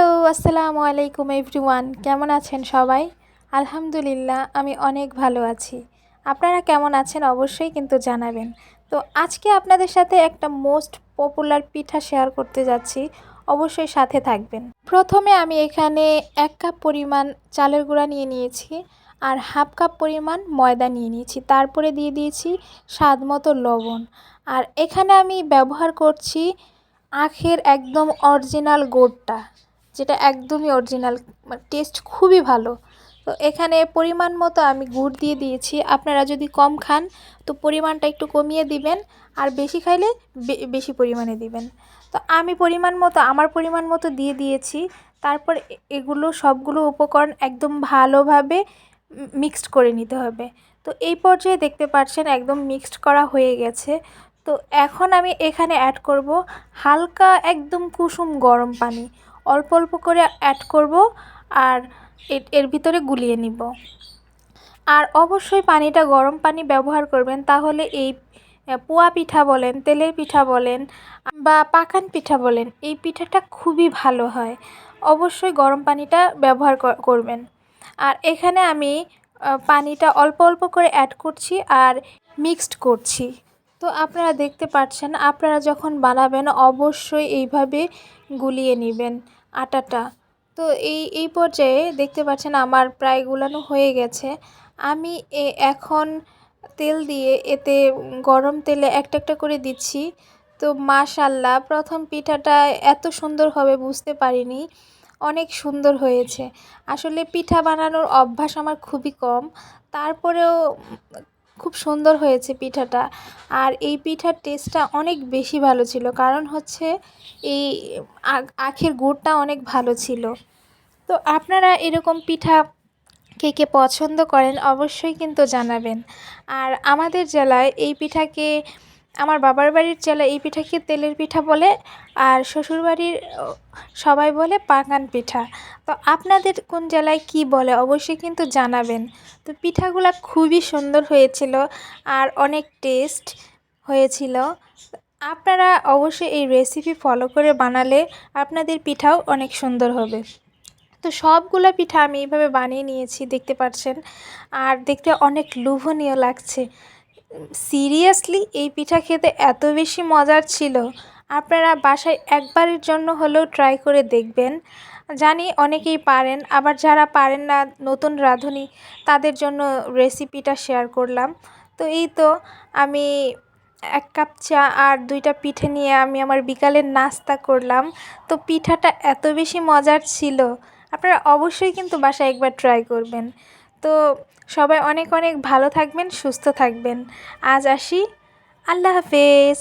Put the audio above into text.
Hello আসসালামু আলাইকুম everyone কেমন আছেন সবাই? আলহামদুলিল্লাহ, আমি অনেক ভালো আছি। আপনারা কেমন আছেন অবশ্যই কিন্তু জানাবেন। তো আজকে আপনাদের সাথে একটা মোস্ট পপুলার পিঠা শেয়ার করতে যাচ্ছি, অবশ্যই সাথে থাকবেন। প্রথমে আমি এখানে এক কাপ পরিমাণ চালের গুঁড়া নিয়ে নিয়েছি আর হাফ কাপ পরিমাণ ময়দা নিয়ে নিয়েছি। তারপরে দিয়ে দিয়েছি স্বাদ মতো লবণ। আর এখানে আমি ব্যবহার করছি আখের একদম অরিজিনাল গোড়টা যেটা একদমই অরিজিনাল টেস্ট খুবই ভালো। তো এখানে পরিমাণ মতো আমি গুড় দিয়ে দিয়েছি। আপনারা যদি কম খান, তো পরিমাণটা একটু কমিয়ে দিবেন। আর বেশি খাইলে বেশি পরিমাণে দিবেন। তো আমি পরিমাণ মতো, আমার পরিমাণ মতো দিয়ে দিয়েছি। তারপর এগুলো সবগুলো উপকরণ একদম ভালোভাবে মিক্সড করে নিতে হবে। তো এই পর্যায়ে দেখতে পাচ্ছেন একদম মিক্সড করা হয়ে গেছে। তো এখন আমি এখানে অ্যাড করব হালকা একদম কুসুম গরম পানি। অল্প অল্প করে অ্যাড করব আর এর ভিতরে গুলিয়ে নিব। আর অবশ্যই পানিটা গরম পানি ব্যবহার করবেন, তাহলে এই পোয়া পিঠা বলেন, তেলের পিঠা বলেন, বা পাকান পিঠা বলেন, এই পিঠাটা খুবই ভালো হয়। অবশ্যই গরম পানিটা ব্যবহার করবেন। আর এখানে আমি পানিটা অল্প অল্প করে অ্যাড করছি আর মিক্সড করছি। তো আপনারা দেখতে পাচ্ছেন, আপনারা যখন বানাবেন অবশ্যই এইভাবে গুলিয়ে নেবেন আটাটা। তো এই এই পর্যায়ে দেখতে পাচ্ছেন আমার প্রায় গুলানো হয়ে গেছে। আমি এখন তেল দিয়ে এতে গরম তেলে একটা একটা করে দিচ্ছি। তো মাশাল্লাহ প্রথম পিঠাটা এত সুন্দর হবে বুঝতে পারিনি। অনেক সুন্দর হয়েছে। আসলে পিঠা বানানোর অভ্যাস আমার খুবই কম। তারপরেও খুব সুন্দর হয়েছে পিঠাটা। আর এই পিঠার টেস্টটা অনেক বেশি ভালো ছিল, কারণ হচ্ছে এই আখের গুড়টা অনেক ভালো ছিল। তো আপনারা এরকম পিঠা কে কে পছন্দ করেন অবশ্যই কিন্তু জানাবেন। আর আমাদের জেলায় এই পিঠাকে আমার বাবার বাড়ির জেলায় এই পিঠাকে তেলের পিঠা বলে আর শ্বশুরবাড়ির সবাই বলে পাকান পিঠা। তো আপনাদের কোন জেলায় কি বলে অবশ্যই কিন্তু জানাবেন। তো পিঠাগুলা খুবই সুন্দর হয়েছিল আর অনেক টেস্ট হয়েছিল। আপনারা অবশ্যই এই রেসিপি ফলো করে বানালে আপনাদের পিঠাও অনেক সুন্দর হবে। তো সবগুলো পিঠা আমি এইভাবে বানিয়ে নিয়েছি, দেখতে পাচ্ছেন। আর দেখতে অনেক লোভনীয় লাগছে। সিরিয়াসলি এই পিঠা খেতে এত বেশি মজার ছিল? আপনারা বাসায় একবারের জন্য হলেও ট্রাই করে দেখবেন। জানি অনেকেই পারেন, আবার যারা পারেন না, নতুন রাঁধুনি, তাদের জন্য রেসিপিটা শেয়ার করলাম। তো এই তো আমি এক কাপ চা আর দুইটা পিঠে নিয়ে আমি আমার বিকালের নাস্তা করলাম। তো পিঠাটা এত বেশি মজার ছিল। আপনারা অবশ্যই কিন্তু বাসায় একবার ট্রাই করবেন। তো সবাই অনেক অনেক ভালো থাকবেন সুস্থ থাকবেন। আজ আসি। আল্লাহ হাফেজ।